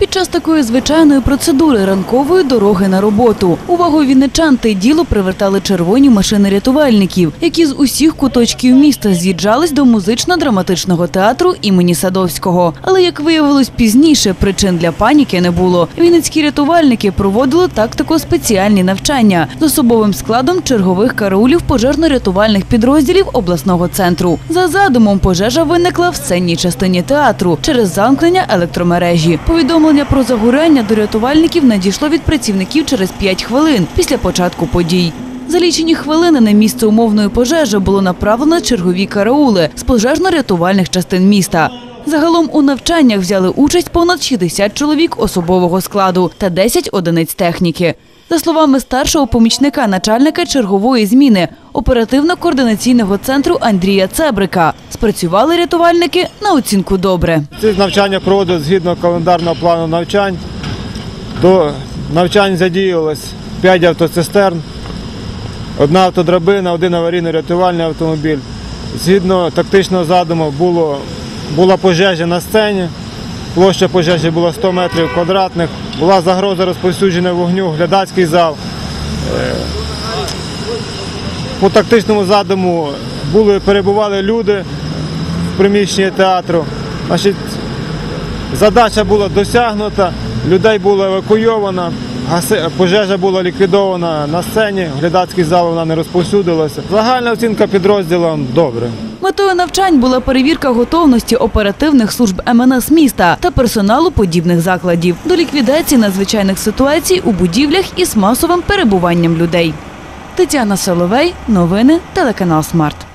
Під час такої звичайної процедури ранкової дороги на роботу увагу вінничан те й діло привертали червоні машини рятувальників, які з усіх куточків міста з'їжджались до музично-драматичного театру імені Садовського. Але як виявилось пізніше, причин для паніки не було. Вінницькі рятувальники проводили тактико-спеціальні навчання з особовим складом чергових караулів пожежно-рятувальних підрозділів обласного центру. За задумом пожежа виникла в сценній частині театру через замкнення електромережі. Повідомлення про загоряння до рятувальників надійшло від працівників через 5 хвилин після початку подій. За лічені хвилини на місце умовної пожежі було направлено чергові караули з пожежно-рятувальних частин міста. Загалом у навчаннях взяли участь понад 60 чоловік особового складу та 10 одиниць техніки. За словами старшого помічника начальника чергової зміни оперативно-координаційного центру Андрія Цебрика, спрацювали рятувальники на оцінку добре. Ці навчання проводять згідно календарного плану навчань. До навчань задіялось 5 автоцистерн, одна автодрабина, один аварійно-рятувальний автомобіль. Згідно тактичного задуму було, була пожежа на сцені. Площа пожежі була 100 метрів квадратних. Була загроза розповсюдження вогню, глядацький зал. Е, По тактичному задуму були, перебували люди в приміщенні театру. Значить, задача була досягнута, людей було евакуйовано, пожежа була ліквідована на сцені, глядацький зал вона не розповсюдилася. Загальна оцінка підрозділам добре. Метою навчань була перевірка готовності оперативних служб МНС міста та персоналу подібних закладів до ліквідації надзвичайних ситуацій у будівлях із масовим перебуванням людей. Тетяна Соловей, новини, телеканал Смарт.